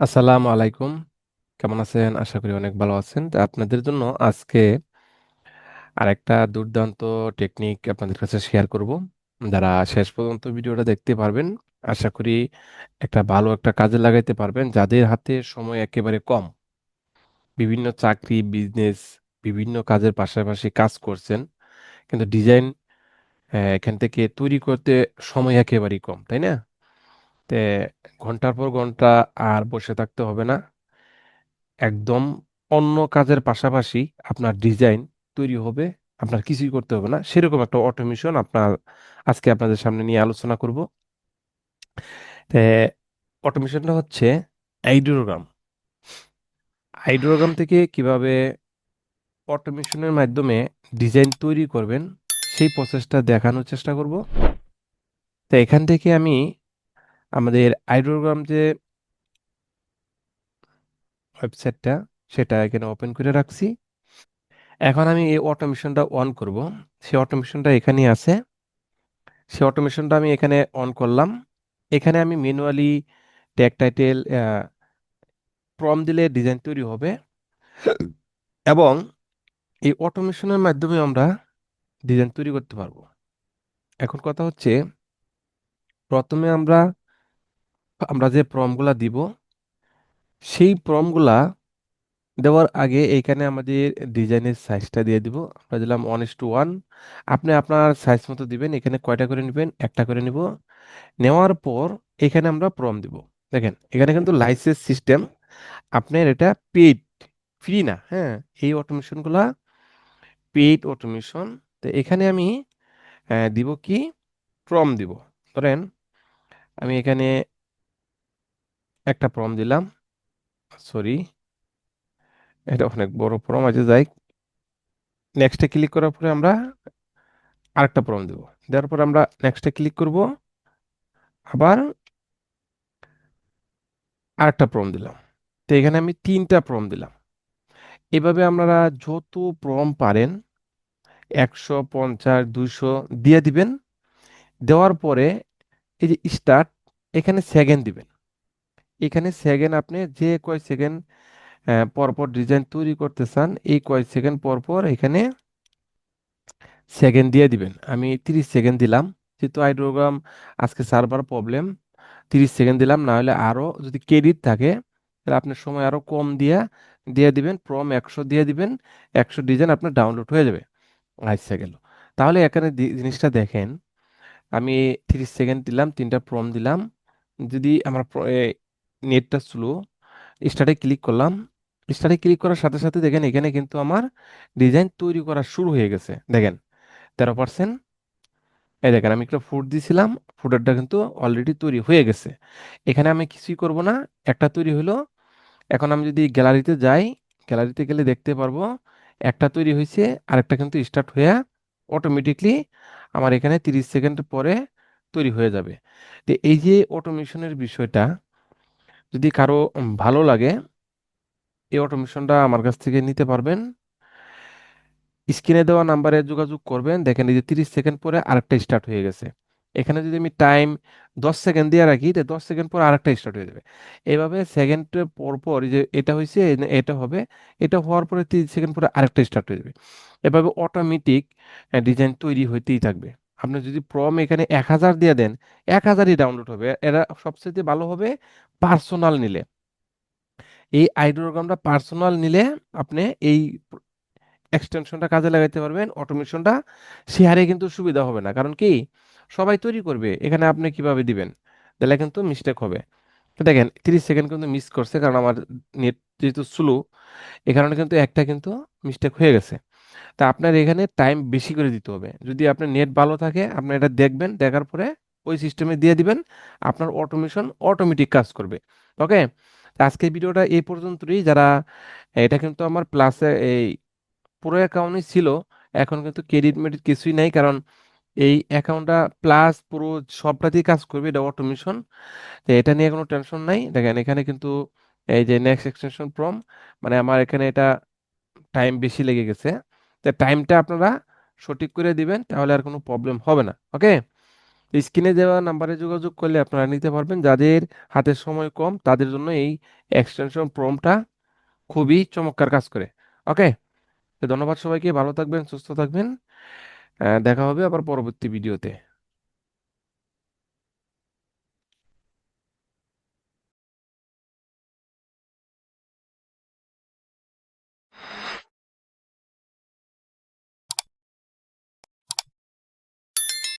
আসসালামু আলাইকুম। কেমন আছেন? আশা করি অনেক ভালো আছেন। তো আপনাদের জন্য আজকে আরেকটা দুর্দান্ত টেকনিক আপনাদের কাছে শেয়ার করব। যারা শেষ পর্যন্ত ভিডিওটা দেখতে পারবেন, আশা করি একটা ভালো একটা কাজে লাগাইতে পারবেন। যাদের হাতে সময় একেবারে কম, বিভিন্ন চাকরি, বিজনেস, বিভিন্ন কাজের পাশাপাশি কাজ করছেন, কিন্তু ডিজাইন এখান থেকে তৈরি করতে সময় একেবারেই কম, তাই না? তে ঘণ্টার পর ঘণ্টা আর বসে থাকতে হবে না। একদম অন্য কাজের পাশাপাশি আপনার ডিজাইন তৈরি হবে, আপনার কিছুই করতে হবে না। সেরকম একটা অটোমেশন আপনার আজকে আপনাদের সামনে নিয়ে আলোচনা করব। অটোমেশনটা হচ্ছে আইডিওগ্রাম আইডিওগ্রাম থেকে কীভাবে অটোমেশনের মাধ্যমে ডিজাইন তৈরি করবেন, সেই প্রসেসটা দেখানোর চেষ্টা করব। তো এখান থেকে আমি আমাদের আইডিওগ্রাম যে ওয়েবসাইটটা সেটা এখানে ওপেন করে রাখছি। এখন আমি এই অটোমেশনটা অন করব। সেই অটোমেশনটা এখানেই আছে। সেই অটোমেশনটা আমি এখানে অন করলাম। এখানে আমি ম্যানুয়ালি ট্যাগ টাইটেল প্রম দিলে ডিজাইন তৈরি হবে। এবং এই অটোমেশনের মাধ্যমে আমরা ডিজাইন তৈরি করতে পারব। এখন কথা হচ্ছে, প্রথমে আমরা আমরা যে প্রমগুলা দিব, সেই প্রমগুলা দেওয়ার আগে এইখানে আমাদের ডিজাইনের সাইজটা দিয়ে দিব। আমরা দিলাম ওয়ান ইস টু ওয়ান আপনি আপনার সাইজ মতো দিবেন, এখানে কয়টা করে নেবেন? একটা করে নিব। নেওয়ার পর এখানে আমরা প্রম দিব। দেখেন, এখানে কিন্তু লাইসেন্স সিস্টেম আপনার এটা পেইড ফ্রি না হ্যাঁ? এই অটোমেশনগুলা পেইড অটোমেশন তো এখানে আমি দিব কি? প্রম দিব। ধরেন, আমি এখানে একটা প্রম দিলাম। সরি এটা অনেক বড় প্রম আছে যাই। নেক্সটে ক্লিক করার পরে আমরা আরেকটা প্রম দেব। দেওয়ার পর আমরা নেক্সটে ক্লিক করব। আবার আরেকটা প্রম দিলাম। তো এখানে আমি তিনটা প্রম দিলাম। এভাবে আপনারা যত প্রম পারেন, একশো, পঞ্চাশ, দুইশো দিয়ে দিবেন। দেওয়ার পরে এই যে স্টার্ট এখানে সেকেন্ড দিবেন। এখানে সেকেন্ড আপনি যে কয় সেকেন্ড পরপর ডিজাইন তৈরি করতে চান, এই কয় সেকেন্ড পরপর এখানে সেকেন্ড দিয়ে দিবেন। আমি তিরিশ সেকেন্ড দিলাম, যেহেতু আইড্রোগ্রাম আজকে সার্ভার প্রবলেম তিরিশ সেকেন্ড দিলাম না হলে আরও যদি ক্রেডিট থাকে, তাহলে আপনার সময় আরও কম দিয়ে দিয়ে দিবেন প্রম একশো দিয়ে দিবেন, একশো ডিজাইন আপনার ডাউনলোড হয়ে যাবে। আচ্ছা গেল তাহলে এখানে জিনিসটা দেখেন, আমি তিরিশ সেকেন্ড দিলাম, তিনটা প্রম দিলাম, যদি আমার নেটটা স্লো স্টার্টে ক্লিক করলাম। স্টার্টে ক্লিক করার সাথে সাথে দেখেন এখানে কিন্তু আমার ডিজাইন তৈরি করা শুরু হয়ে গেছে। দেখেন, তেরো পার্সেন্ট। এই দেখেন, আমি একটা ফুড দিয়েছিলাম ফুডারটা কিন্তু অলরেডি তৈরি হয়ে গেছে। এখানে আমি কিছুই করব না, একটা তৈরি হলো। এখন আমি যদি গ্যালারিতে যাই, গ্যালারিতে গেলে দেখতে পারব, একটা তৈরি হয়েছে, আরেকটা কিন্তু স্টার্ট হয়ে অটোমেটিকলি আমার এখানে তিরিশ সেকেন্ড পরে তৈরি হয়ে যাবে। তো এই যে অটোমেশনের বিষয়টা যদি কারও ভালো লাগে, এই অটোমেশনটা আমার কাছ থেকে নিতে পারবেন। স্ক্রিনে দেওয়া নাম্বারে যোগাযোগ করবেন। দেখেন এই যে তিরিশ সেকেন্ড পরে আরেকটা স্টার্ট হয়ে গেছে। এখানে যদি আমি টাইম দশ সেকেন্ড দিয়ে রাখি, তো দশ সেকেন্ড পর আরেকটা স্টার্ট হয়ে যাবে। এইভাবে সেকেন্ড পর পর যে এটা হয়েছে এটা হবে, এটা হওয়ার পরে তিরিশ সেকেন্ড পরে আরেকটা স্টার্ট হয়ে যাবে। এভাবে অটোমেটিক ডিজাইন তৈরি হইতেই থাকবে। আপনি যদি প্রম এখানে এক হাজার দিয়ে দেন, এক হাজারই ডাউনলোড হবে। এরা সবচেয়ে ভালো হবে পার্সোনাল নিলে। এই আইডিওগ্রামটা পার্সোনাল নিলে আপনি এই এক্সটেনশনটা কাজে লাগাইতে পারবেন অটোমেশনটা শেয়ারে কিন্তু সুবিধা হবে না। কারণ কি? সবাই তৈরি করবে। এখানে আপনি কীভাবে দিবেন? তাহলে কিন্তু মিস্টেক হবে। দেখেন, তিরিশ সেকেন্ড কিন্তু মিস করছে কারণ আমার নেট যেহেতু স্লো এ কারণে কিন্তু একটা কিন্তু মিস্টেক হয়ে গেছে। তা আপনার এখানে টাইম বেশি করে দিতে হবে। যদি আপনার নেট ভালো থাকে, আপনি এটা দেখবেন, দেখার পরে ওই সিস্টেমে দিয়ে দিবেন, আপনার অটোমেশন অটোমেটিক কাজ করবে। ওকে আজকের ভিডিওটা এই পর্যন্তই। যারা, এটা কিন্তু আমার প্লাসে এই পুরো অ্যাকাউন্টই ছিল, এখন কিন্তু ক্রেডিট মেডিট কিছুই নাই, কারণ এই অ্যাকাউন্টটা প্লাস পুরো সবটাতেই কাজ করবে, এটা অটোমেশন তো এটা নিয়ে কোনো টেনশন নাই। দেখেন, এখানে কিন্তু এই যে নেক্সট এক্সটেনশন প্রম মানে আমার এখানে এটা টাইম বেশি লেগে গেছে। তো টাইমটা আপনারা সঠিক করে দিবেন, তাহলে আর কোনো প্রবলেম হবে না ওকে স্ক্রিনে দেওয়া নাম্বারে যোগাযোগ করলে আপনারা নিতে পারবেন, যাদের হাতে সময় কম, তাদের জন্য এই এক্সটেনশন প্রমটা খুবই চমৎকার কাজ করে ওকে তো ধন্যবাদ সবাইকে, ভালো থাকবেন, সুস্থ থাকবেন দেখা হবে আবার পরবর্তী ভিডিওতে